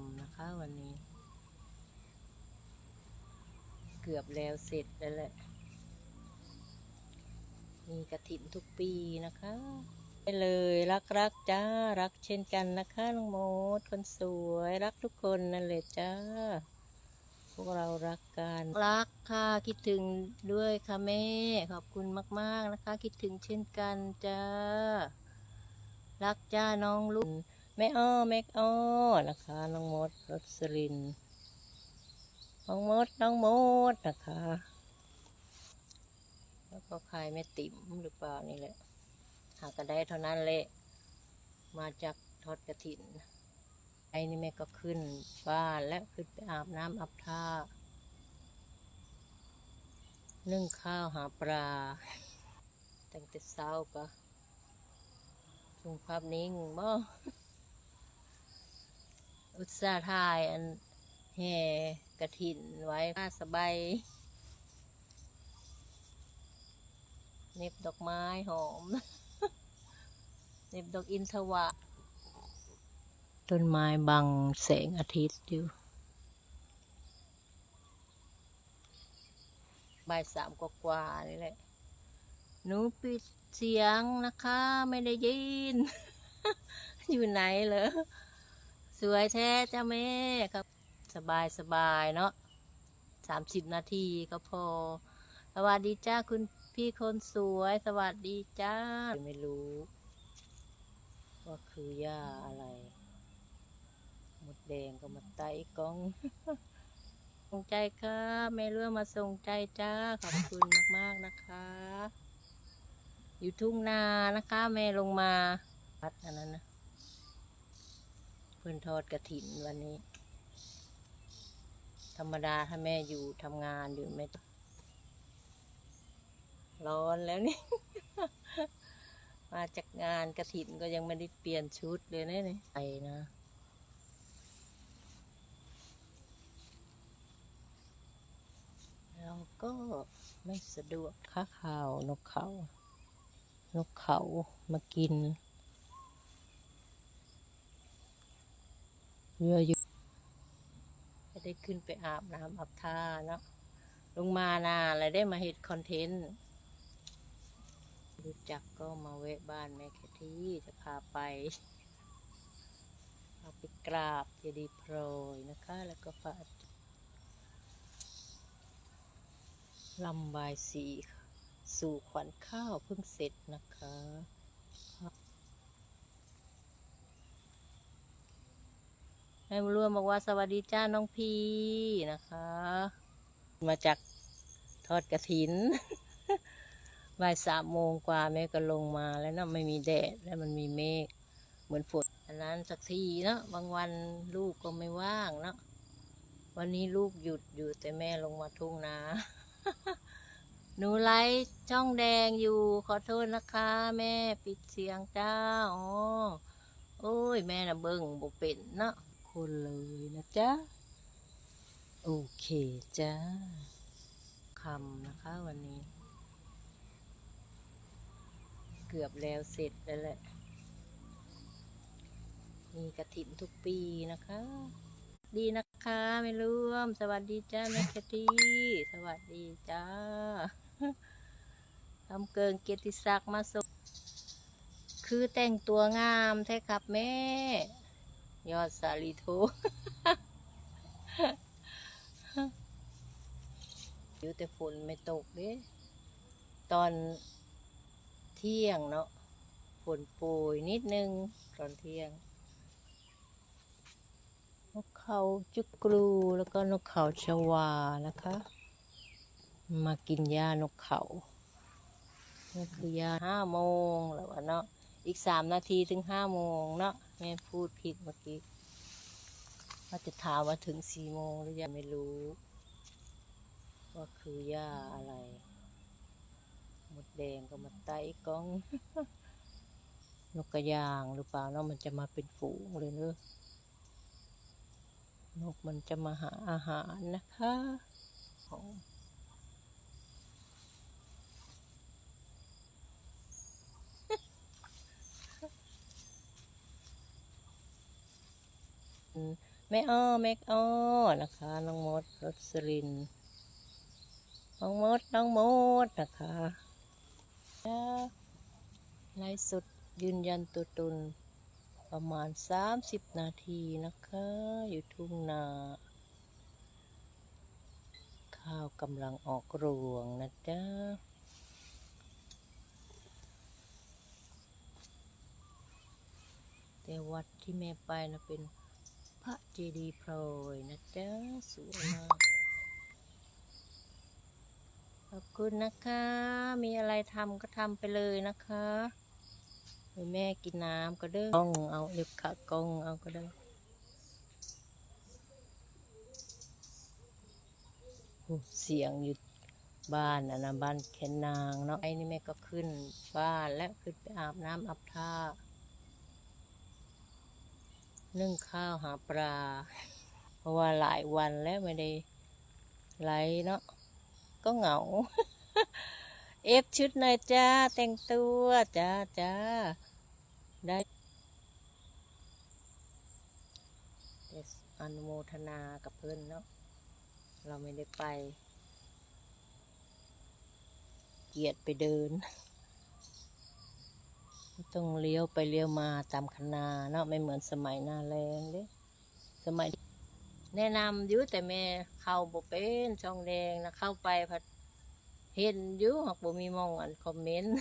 ำนะคะวันนี้ เกือบแล้วเสร็จแล้วแหละ มีกระถินทุกปีนะคะไปเลยรักรักจ้า รักเช่นกันนะคะน้องโมดคนสวยรักทุกคนนั่นแหละจ้า พวกเรารักกัน รักค่ะคิดถึงด้วยค่ะแม่ ขอบคุณมาก ๆนะคะ คิดถึงเช่นกันจ้า รักจ้าน้องลูก แม่อ้อแม่อ้อนะคะ น้องมดรสลิน น้องมดน้องมดนะคะ แล้วก็ใครแม่ติ๋มหรือเปล่านี่แหละหากระได้เท่านั้นแหละมาจากทอดกระถินไอ้นี่แม่ก็ขึ้นบ้านและขึ้นไปอาบน้ำอาบท่านึ่งข้าวหาปลาตั้งแต่เช้าก็ส่งภาพนิ่งบ่ อุตส่าห์ถ่ายอันแห่กระถินไว้ผ้าสบายเน็บดอกไม้หอม เน็บดอกอินทวะ ต้นไม้บังแสงอาทิตย์อยู่บ่ายสามกว่าๆนี่แหละ หนูปิดเสียงนะคะ ไม่ได้ยิน อยู่ไหนเหรอ สวยแท้จ้าแม่ครับ สบายสบายเนาะสามสิบนาทีก็พอ สวัสดีจ้าคุณพี่คนสวย สวัสดีจ้า ไม่รู้ว่าคือย่าอะไร หมดแดงก็มาไต่กลอง ส่งใจค่ะแม่เรื่อมาส่งใจจ้า ขอบคุณมากๆนะคะ อยู่ทุ่งนานะคะ แม่ลงมาวัดอันนั้นนะ เพื่อนทอดกระถินวันนี้ ธรรมดาถ้าแม่อยู่ทำงานอยู่ไม่ร้อนแล้วนี่ มาจากงานกระถินก็ยังไม่ได้เปลี่ยนชุดเลยนะนี่ไปนะเราก็ไม่สะดวกค้าข่าวนกเขา นกเขามากิน เรืออยู่จะได้ขึ้นไปอาบน้ำอาบท่าเนาะลงมานาอะไรได้มาเฮ็ดคอนเทนต์ รู้จักก็มาแวะบ้านแม่แคที่จะพาไปพาไปกราบเจดีย์โพรยนะคะ แล้วก็พระอาทิตย์ลำบายสี สู่ขวัญข้าวเพิ่งเสร็จนะคะ แม่บุญรวมบอกว่าสวัสดีจ้าน้องพีนะคะ มาจากทอดกระถินบ่ายสามโมงกว่าแม่ก็ลงมาแล้วนะไม่มีแดดแล้วมันมีเมฆเหมือนฝนอันนั้นสักทีเนาะบางวันลูกก็ไม่ว่างเนาะวันนี้ลูกหยุดอยู่แต่แม่ลงมาทุ่งนาหนูไลฟ์ช่องแดงอยู่ขอโทษนะคะ แม่ปิดเสียงจ้าอ๋อโอ้ย แม่น่ะเบิ่งบ่เป็นเนาะ คนเลยนะจ๊ะ โอเคจ้าคำนะคะวันนี้ เกือบแล้วเสร็จแล้วแหละ มีกระถินทุกปีนะคะ ดีนะคะไม่ร่วม สวัสดีจ้าแม่แคตี้สวัสดีจ้าทำเกินเกียรติศักดิ์มาส่งคือแต่งตัวงามแท้ครับแม่ ยอดสาลีโทอยู่แต่ฝนไม่ตกเด้ตอนเที่ยงเนาะฝนโปรยนิดนึงตอนเที่ยง นกเขาจุกรูแล้วก็นกเขาชวานะคะ มากินหญ้านกเขานี่คือหญ้าห้าโมงแล้วเนาะ อีกสามนาทีถึงห้าโมงเนาะ แม่พูดผิดเมื่อกี้ว่าจะถามว่าถึงสี่โมงหรือยังไม่รู้ ว่าคือหญ้าอะไร หมดแดงก็มาไต่กล้อง นกกระยางหรือเปล่าเนาะมันจะมาเป็นฝูงเลยเนอะนกมันจะมาหาอาหารนะคะของ แม่อ้อแม่อ้อนะคะ น้องมดรสลิน น้องมดน้องมดนะคะจ้าไลฟ์สดยืนยันตัวตนประมาณ 30 นาทีนะคะ อยู่ทุ่งนา ข้าวกำลังออกรวงนะจ๊ะแต่วัดที่แม่ไปนะเป็น พระเจดีย์พลอยนะจ๊ะสวยมากขอบคุณนะคะ มีอะไรทำก็ทำไปเลยนะคะแม่กินน้ำก็เด้อกองเอาเล็บขากองเอาก็ได้อเสียงอยู่บ้านอะนะบ้านแคนนางเนาะไอ้นี่แม่ก็ขึ้นบ้านแล้วขึ้นไปอาบน้ำอาบท่า นึ่งข้าวหาปลา เพราะว่าหลายวันแล้วไม่ได้ไลเนาะก็เหงา เอฟชุดหน่อยจ้า แต่งตัวจ้าจ้าได้อนุโมทนากับเพื่อนเนาะเราไม่ได้ไป เกียดไปเดิน ต้องเลี้ยวไปเลี้ยวมาตามคณาเนาะไม่เหมือนสมัยหน้าแรงเด้สมัย แนะนำอยู่แต่แม่เข้าบ่เป็นช่องแดงนะเข้าไปพัดเห็นอยู่หากบ่มีมองอันคอมเมนต์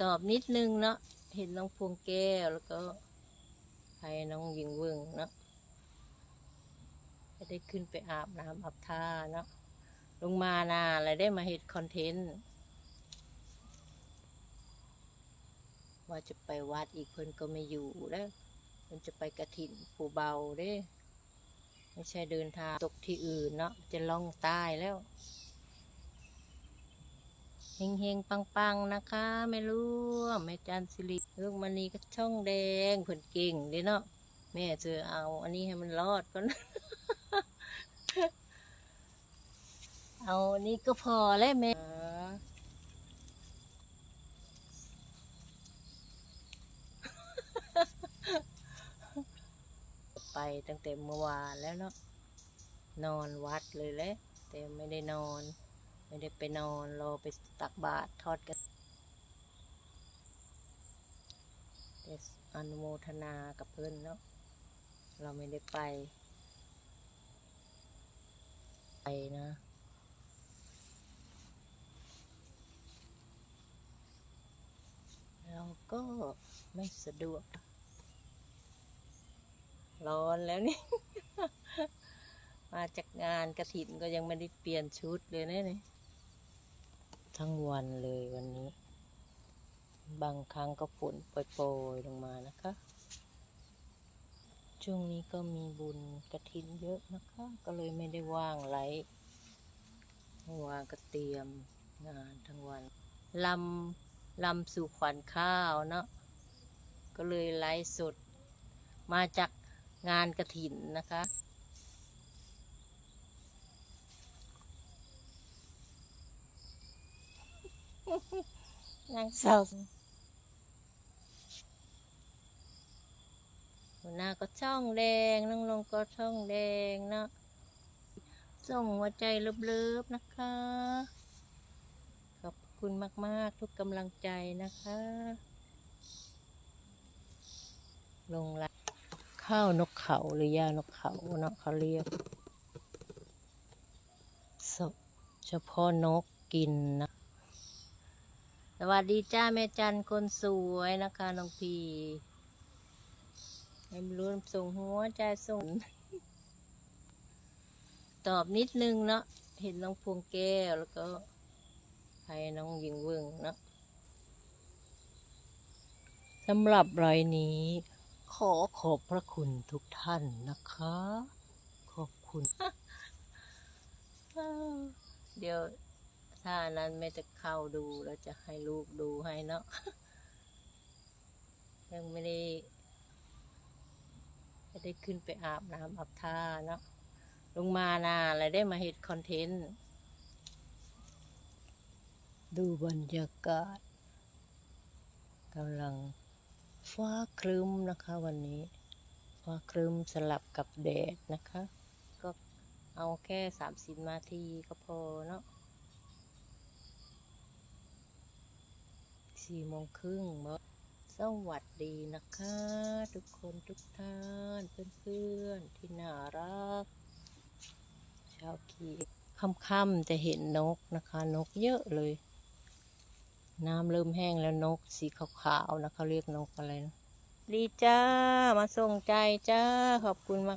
ตอบนิดนึงเนาะเห็นน้องพวงแก้วแล้วก็ให้น้องยิงเวิงเนาะจะได้ขึ้นไปอาบน้ำอาบท่าเนาะลงมานาอะไรได้มาเห็ดคอนเทนต์ ว่าจะไปวัดอีกเพิ่นก็ไม่อยู่แล้วมันจะไปกระถินผู้เบาเด้ไม่ใช่เดินทางตกที่อื่นเนาะจะล่องใต้แล้วเฮงเฮงปังปังๆนะคะไม่รู้แม่จันสิริลูกมันนี้ก็ช่องแดงเพิ่นเก่งเด้เนาะแม่เจอเอา อันนี้ให้มันรอดก่อนเอาอันนี้ก็พอแล้วแม่ ไปตั้งแต่เมื่อวานแล้วเนาะนอนวัดเลยแหละแต่ไม่ได้นอน ไม่ได้ไปนอนรอไปตักบาตรทอดกันแต่อนุโมทนากับเพื่อนเนาะเราไม่ได้ไป ไปนะเราก็ไม่สะดวก ร้อนแล้วนี่ มาจากงานกระถินก็ยังไม่ได้เปลี่ยนชุดเลยนะนี่ทั้งวันเลยวันนี้ บางครั้งก็ฝนโปรยๆลงมานะคะ ช่วงนี้ก็มีบุญกระถินเยอะนะคะ ก็เลยไม่ได้ว่างไลฟ์เมื่อวานก็เตรียมงานทั้งวันลำลำสู่ขวัญข้าวเนาะก็เลยไลฟ์สด มาจาก งานกระถินนะคะ นางสาวหัวหน้าก็ช่องแดงน้องลงก็ช่องแดงเนาะส่งหัวใจเลิฟๆนะคะ ขอบคุณมาก ๆ ทุกกำลังใจนะคะ ลงไลน์ ข้าวนกเขาหรือยานกเขาเนาะเขาเรียกเฉพาะนกกินนะสวัสดีจ้าแม่จันคนสวยนะคะน้องพีไม่รู้ส่งหัวใจส่ง ตอบนิดนึงเนาะเห็นน้องพวงแก้วแล้วก็ให้น้องยิงเวิงเนาะสำหรับรายนี้ ขอขอบพระคุณทุกท่านนะคะ ขอบคุณ เดี๋ยวถ้าอันนั้นไม่จะเข้าดูแล้วจะให้ลูกดูให้เนาะยังไม่ได้ไม่ได้ขึ้นไปอาบน้ำอาบท่าเนาะลงมานาอะไรได้มาเห็ดคอนเทนต์ ดูบรรยากาศกำลัง ฟ้าครึ้มนะคะวันนี้ ฟ้าครึ้มสลับกับแดดนะคะ ก็เอาแค่สามสิบนาทีก็พอเนาะสี่โมงครึ่งเมื่อสวัสดีนะคะ ทุกคนทุกท่านเพื่อนๆที่น่ารักชาวขีค่ำๆจะเห็นนกนะคะ นกเยอะเลย น้ำเริ่มแห้งแล้วนกสีขาวๆนะเขาเรียกนกอะไรนะดีจ้า มาส่งใจจ้า ขอบคุณมาก